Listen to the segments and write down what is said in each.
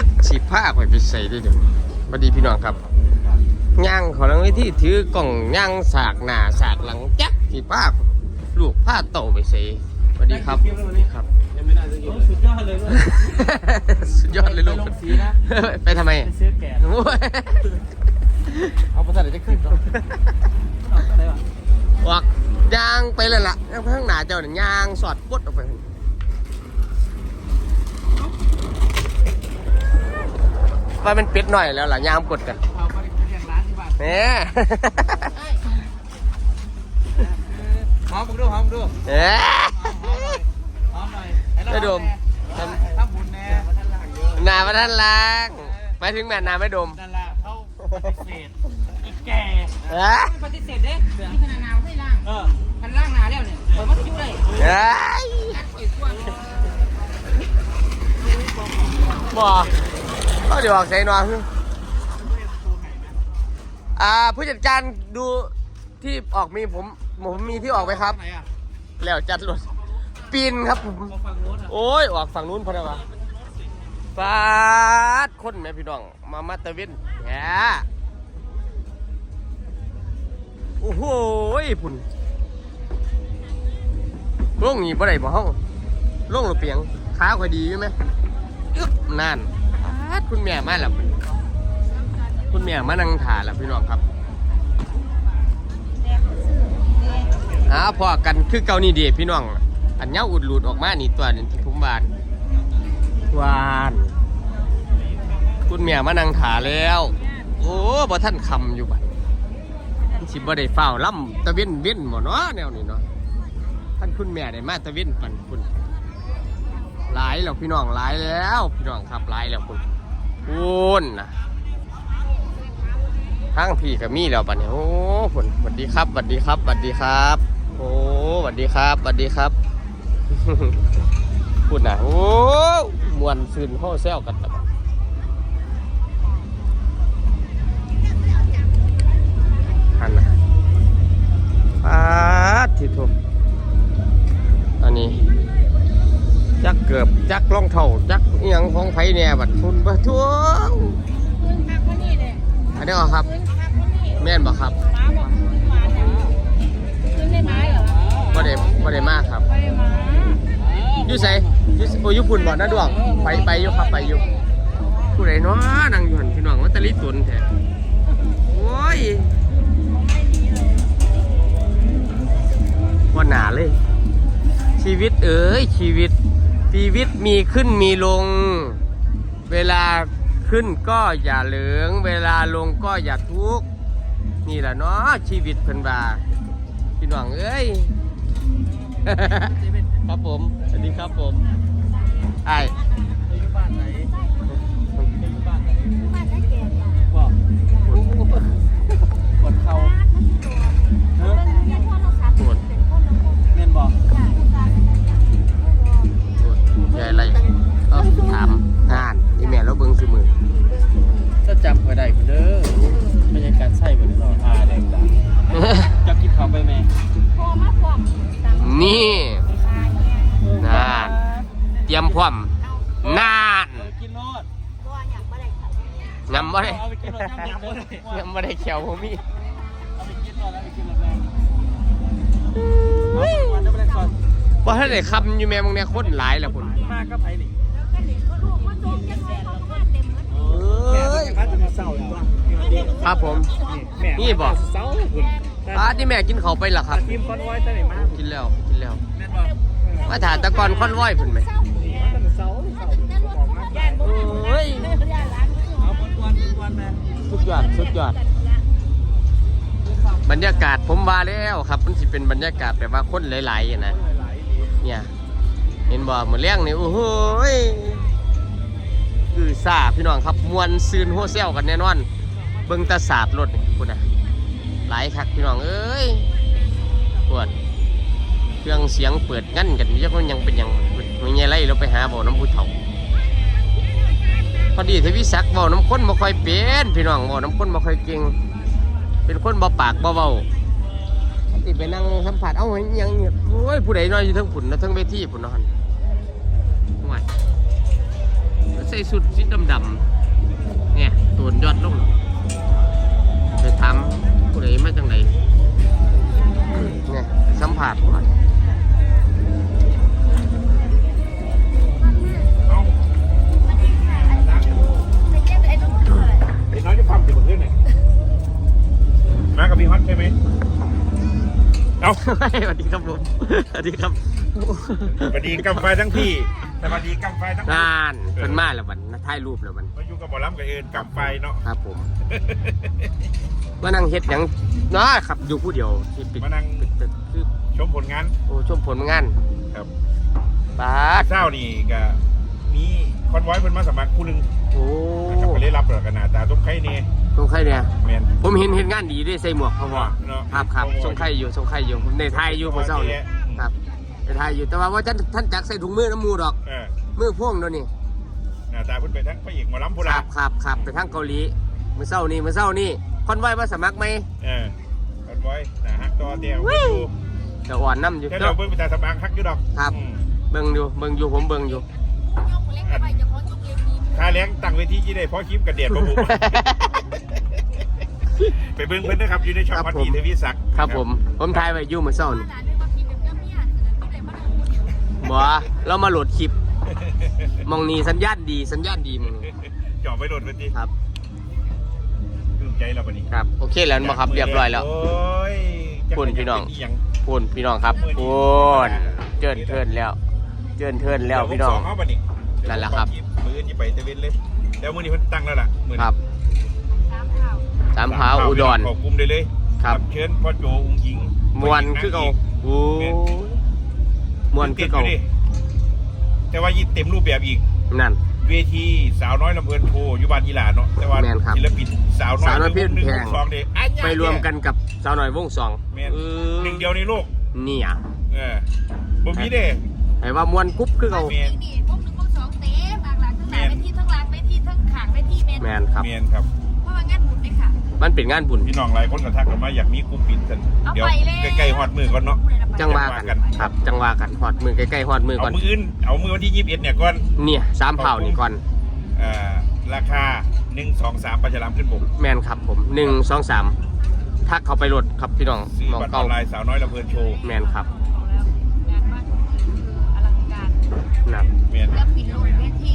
จักสีผ้าข่อยไปใส่ได้เดี๋ยวนี้สวัสดีพี่น้องครับย่างเขอลังไว้ที่ถือกล่องย่างสากหน้าสากหลังจักสีผ้าลูกผ้าโตไปใส่สวัสดีครับครับยังไม่ได้สักทีสุดยอดเลยลูกสุดยอดเลยลูกไปลงสีนะไปทำไมไปซื้อแกะโอ้ยเอาภาษาไหนจะขึ้นก่อนเอาอะไรวะวักย่างไปเลยล่ะย่างไปข้างหน้าเจ้าเนี่ยย่างสอดปุ๊ดออกไป ว่ามันปิดหน่อยแล้วล่ะย่างกดกันเอาไปเรียนร้านที่บ้านเนี่ย หอมมึงดูหอมมึงดูเอ๊ะหอมหน่อยหอมหน่อยไม่ดมทำทำบุญแน่หนาประท่านล้างหมายถึงแม่นาไม่ดมนั่นแหละเขาปฏิเสธไอ้แก่เอ๊ะปฏิเสธเด้ที่ขนาดหนาวให้ล่างเออมันล่างหนาแล้วเนี่ยเปิดมันจะยุ่เลยเอ๊ะนัดปล่อยกว้างบ่ ก็เดี๋ยวออกใส่นอนอ่าผู้จัดการดูที่ออกมีผมผมมีที่ออกไหมครับ ไหนอะแล้วจัดรถปีนครับผมเอาฝั่งโน้นอะโอ้ยออกฝั่งนู้นพอดีวะฟาดคนแม่พี่น้องมามาตะวินแหมโอ้โหพุ่นลงนี่บ่ได้บ่เฮาลงหรือเปียงขาค่อยดีอยู่ไหมอึ๊บนั่นฟา ดคุณแม่มาแล้วคุณแม่มานั่งถ่าแล้วพี่น้องครับหาพอกันคือเกานี่เดีพี่น้อง อันเนี้ยอุดหลุดออกมานี่ตัวนี้ที่ผมบานวานคุณแม่มานั่งถาแล้ว โอ้บ่ท่านคำอยู่บัดมันสิบ่ได้เฝ้าล่ำตะเว้นเว้นหมดเนาะแนวนี้เนาะท่านคุณแม่ได้มาตะเว้นปันคุณหลายแล้วพี่น้องหลายแล้ว พี่น้องครับหลายแล้วคุณ คุณนะทั้งพี่กับมี่แล้วบัดนี้โอ้คุณสวัสดีครับสวัสดีครับสวัสดีครับ โอ้สวัสดีครับสวัสดีครับพูดนะโอ้มวนซึนห้อแซวกันตะบัดหันนะปาดที่ทุกอันนี้ จักเกือบจักรองเท่าจัก ไผเนี่ยบัดคุณประท้วงพื้นคักคนนี้เลยอันนี้เหรอครับ พื้นคักคนนี้แม่นบ่ครับหมาบอกพื้นหมาเนี่ยพื้นได้ไม้เหรอบ่ได้บ่ได้มากครับไปได้ไม้อยู่ไสอยู่โอ้ยอยู่พุ่นบ่นะดวงไปไปอยู่ครับไปอยู่ผู้ใดเนาะนั่งอยู่หั่นพี่น้องว่าตะลิตุนแท้โอ้ยว่าหนาเลย ชีวิตเอ๋ยชีวิตชีวิตมีขึ้นมีลง เวลาขึ้นก็อย่าเหลือง เวลาลงก็อย่าทุกข์นี่แหละเนาะชีวิตเพิ่นว่าพี่น้องเอ้ย ครับผมสวัสดีครับผมไอ้อยู่บ้านไหน พร้อมนานเออกินโนดนำบ่ได้เอาไปกินโนดย่ำบ่ได้นำบ่ได้เขียวผมมีเอาไปกินโนดเอาไปกินโนดแม่เอาวันจะไปเล่นก่อนบ่ทันได้คำอยู่แม่มึงเนี่ยคนหลายแล้วพุ่นมากก็ไปนี่เอ้ยแม่จะมาเศร้าอยู่ว่ะครับผมแม่นี่บอกเศร้าคุณป้าที่แม่กินเขาวไปล่ะครับทีมคอนไว้จะไหนมากินแล้วกินแล้วแม่บอกมาถามตะกอนคอนว้อยพุ่นไหม มากเอ้ยเอาบนวันบนวันม่สุดยอดสุดยอด บรรยากาศผมว่าแล้วครับ มันสิเป็นบรรยากาศแบบว่าคนหลายๆนะเนี่ย เห็นบ่เหมือนเลี้ยงนี่โอ้โหยคือซาพี่น้องครับมวนซืนหัวเซลกันแน่นอน เบิ่งตาสาดรถนี่พุ่นน่ะหลายคักพี่น้องเอ้ยปวดเครื่องเสียงเปิดงั้นกันยังยังเป็นยังไม่ไงไรเราไปหาบ่อน้ำผู้เฒ่า อดีทวิศักดิ์บ่น้ำข้นบ่ค่อยเป็นพี่น้องบ่น้ำข้นบ่ค่อยเก่งเป็นคนบ่ปากบ่เว้าติไปนั่งสัมผัสเอ้ายังเนี่ยโอ้ยผู้ใดน้อยอยู่ทั้งฝุ่นนะทั้งเวทีฝุ่นนาะหั่นห่วยใส่สุดสีดำๆเนี่ยตัวยอดลงไปถามผู้ใดมาจังไหนเนี่ยสัมผัสก่อน สวัสดีครับผมสวัสดีครับสวัสดีกำไฟทั้งพี่สวัสดีกำไฟทั้งนานเป็นมาแล้ววันถ่ายรูปแล้ววันมาอยู่กับหมอลำกับเอิญกำไฟเนาะครับผมมานั่งเฮ็ดหยังน้าขับอยู่ผู้เดียวที่ปิดมานั่งปิดตึกคือชมผลงานโอ้ชมผลงานครับบาดเช้านี่ก็มีคอนไว้เพิ่นมาสมัครผู้หนึงโอ้ นะครับก็เลยรับแล้วกันหน้าตาต้มไข่เนี่ยทร งไข่เนี่ย แมนผมเห็นเห็นงานดีด้วยใส่หมวกเขาบอกเนาะครับครับทรงไข่อยู่ทรงไข่อยู่ผมในไทยอยู่เมื่อเช้านี่ครับในไทยอยู่แต่ว่าว่าท่านท่านจักใส่ถุงมือน้ำมูดอก เออมือพ่วงเดี๋ยวนี้หน้าตาเพิ่นไปทั้งพระเอกหมอลำโบครารัณบครับครับไปทางเกาหลีเมื่อเช้านี่เมื่อเช้านี่คอนไว้มาสมัครไหมเออคอนไว้หน้าฮักต่อเดียวอยู่จะอ่อนน้ำอยู่แค่เด้เราอเบิ่งไปตาสมางฮักอยู่ดอกครับ อืมเบิ่งอยู่เบิ่งอยู่ผมเบิ่งอยู่ค่าแรงตั้งเวทีที่ได้เพราะคลิปกระเดียดบ่บุ ไปเบิ่งเพิ่นนะครับอยู่ในช่องครับพันผมธีทวีศักดิ์ครับผม ผมถ่ายไว้อยู่เมื่อเช้านี่บ่เรามาโหลดคลิปมองนี่สัญญาณดีสัญญาณดีมึงนี่จ่อไปโดนเพิ่นทีครับปลื้มใจเราบัดนี้ครับ โอเคแล้วบ่ครับเรียบร้อยแล้ว โอ้ยจักคุณพี่น้องเป็หยังพูนพี่น้องครับพูนเจินเทินแล้วเจินเทินแล้วพี่น้อง เดี๋ยวผมสเขาบัดนี้นั่นแหละครับมื้อนี้ไปตะเวนเลยแล้วมื้อนี้เพิ่นตั้งแล้วล่ะมื้อนี้ครับ สาม พร้าวอุดร ขอบกลุ่มได้เลยครับ เชิญพ่อโจอุ้งหญิงมวนคือเก่าโอ้ยมวนคือเก่าติดยู่ดิแต่ว่ายิ่งเต็มรูปแบบอีกนั่น เวทีสาวน้อยลำเพลินโชว์อยู่บ้านยีหลาเนาะแต่ว่าแม่นครับศิลปินสาวน้อยสาวน้อยเพลินหนึ่งแพง สองเด็กอันยากไปรวมกันกับสาวหน่อยวงสองแม่นเออหนึ่งเดียวในโลกนี่อะเออบ่มีเด้ไอ้ว่ามวนกรุ๊บคือเก่าแม่นนี่พวกหนึ่งพวกสองเต๊บางหลังทั้งหลังไปที่ทั้งหลังไปที่ทั้งขางไปที่เมนแมนครับเมียนครับ มันเป็นงานบุญ พี่น้องหลายคนก็ทักกันมาอยากมีกลุ่มปิดกันเอาเดี๋ยวไปเลยใกล้ๆฮอดมือก่อนเนาะจังว่ากันครับจังว่ากันหอดมือใกล้ๆหอดมือเอาก่อนมืออื่นเอามือวันที่ยี่สิบเอ็ดเนี่ยก่อนเนี่ยสามเผานี่ก่อนเอ่อราคาหนึ่งสองสามปลาฉลามขึ้นบกแมนครับผมหนึ่งสองสามทักเขาไปรถครับพี่น้องซื้อมองบัตรอเก่าอนไลน์สาวน้อยลำเพลินโชว์แมนครับงานบ้านอลังการนั่นเมียนแล้วปิดโลดเวที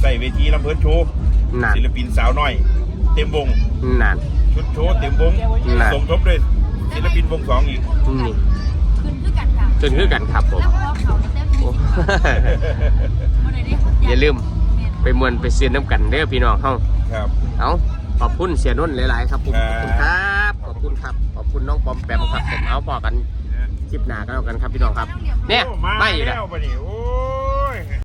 ใส่เวทีลำเพลินโชว์นั่นศิลปินสาวน้อย เต็มวง นั่น ชุดโชว์เต็มวงน่ะ สมทบด้วยศิลปินวงสองอีกนี่ขึ้นคือกันค่ะจนคือกันครับผม แล้วพอเขาเต้นโอ้ บ่ได้ได้คนอย่าลืม ไปมวนไปเสียนน้ำกันเด้อพี่น้องเฮาครับ เอาขอบคุณเสียนุ่นหลายๆครับผมคขรัอบบคุณครับขอบคุณครับขอบคุณน้องปอมแปมครับผมเอาพอกันคลิปหน้าก็แล้วกันครับพี่น้องครับ เนี่ยโอ้มาไม่อีกแล้วแล้วปะนี่โอ้